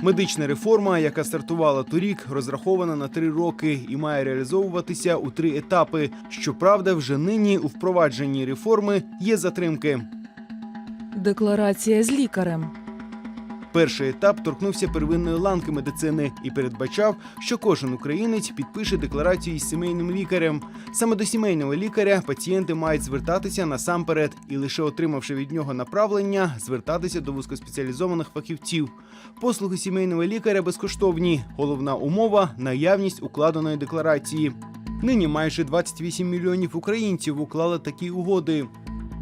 Медична реформа, яка стартувала торік, розрахована на три роки і має реалізовуватися у три етапи. Щоправда, вже нині у впровадженні реформи є затримки. Декларація з лікарем. Перший етап торкнувся первинної ланки медицини і передбачав, що кожен українець підпише декларацію із сімейним лікарем. Саме до сімейного лікаря пацієнти мають звертатися насамперед і лише отримавши від нього направлення, звертатися до вузькоспеціалізованих фахівців. Послуги сімейного лікаря безкоштовні. Головна умова наявність укладеної декларації. Нині майже 28 мільйонів українців уклали такі угоди.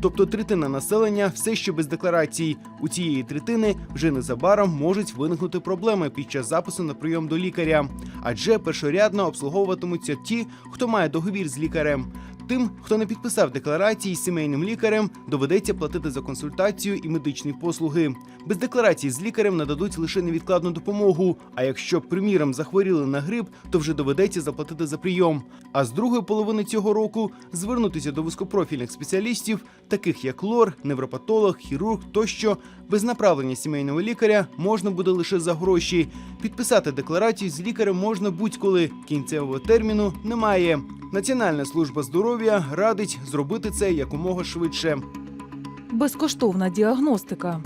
Тобто третина населення все ще без декларацій. У цієї третини вже незабаром можуть виникнути проблеми під час запису на прийом до лікаря, адже першорядно обслуговуватимуться ті, хто має договір з лікарем. Тим, хто не підписав декларації з сімейним лікарем, доведеться платити за консультацію і медичні послуги. Без декларації з лікарем нададуть лише невідкладну допомогу. А якщо, приміром, захворіли на грип, то вже доведеться заплатити за прийом. А з другої половини цього року звернутися до вузькопрофільних спеціалістів, таких як лор, невропатолог, хірург тощо, без направлення сімейного лікаря можна буде лише за гроші. Підписати декларацію з лікарем можна будь-коли. Кінцевого терміну немає. Національна служба здоров'я радить зробити це якомога швидше. Безкоштовна діагностика.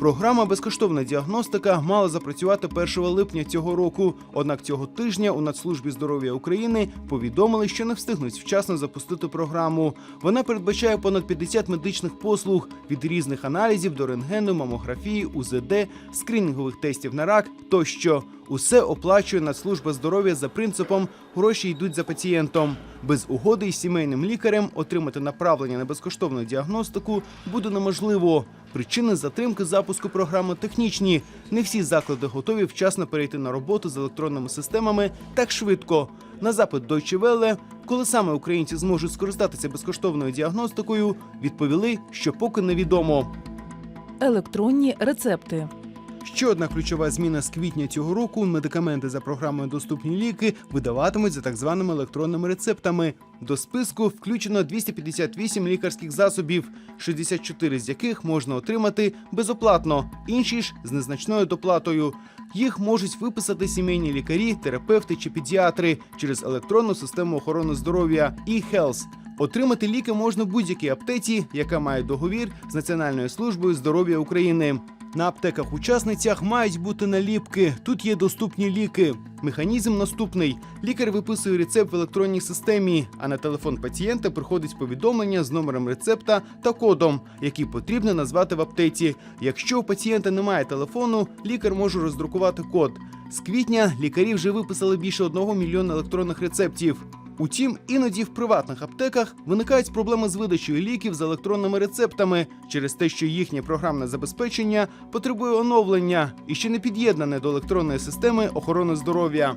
Програма безкоштовна діагностика мала запрацювати 1 липня цього року. Однак цього тижня у Нацслужбі здоров'я України повідомили, що не встигнуть вчасно запустити програму. Вона передбачає понад 50 медичних послуг від різних аналізів до рентгену, мамографії, УЗД, скринінгових тестів на рак тощо. Усе оплачує Нацслужба здоров'я за принципом гроші йдуть за пацієнтом. Без угоди із сімейним лікарем отримати направлення на безкоштовну діагностику буде неможливо. Причини затримки запуску програми технічні. Не всі заклади готові вчасно перейти на роботу з електронними системами так швидко. На запит Deutsche Welle, коли саме українці зможуть скористатися безкоштовною діагностикою, відповіли, що поки невідомо. Електронні рецепти. Ще одна ключова зміна з квітня цього року: медикаменти за програмою Доступні ліки видаватимуть за так званими електронними рецептами. До списку включено 258 лікарських засобів, 64 з яких можна отримати безоплатно, інші ж з незначною доплатою. Їх можуть виписати сімейні лікарі, терапевти чи педіатри через електронну систему охорони здоров'я e-Health. Отримати ліки можна в будь-якій аптеці, яка має договір з Національною службою здоров'я України. На аптеках-учасницях мають бути наліпки. Тут є доступні ліки. Механізм наступний: лікар виписує рецепт в електронній системі, а на телефон пацієнта приходить повідомлення з номером рецепта та кодом, який потрібно назвати в аптеці. Якщо у пацієнта немає телефону, лікар може роздрукувати код. З квітня лікарі вже виписали більше одного мільйона електронних рецептів. Утім, іноді в приватних аптеках виникають проблеми з видачею ліків з електронними рецептами через те, що їхнє програмне забезпечення потребує оновлення і ще не під'єднане до електронної системи охорони здоров'я.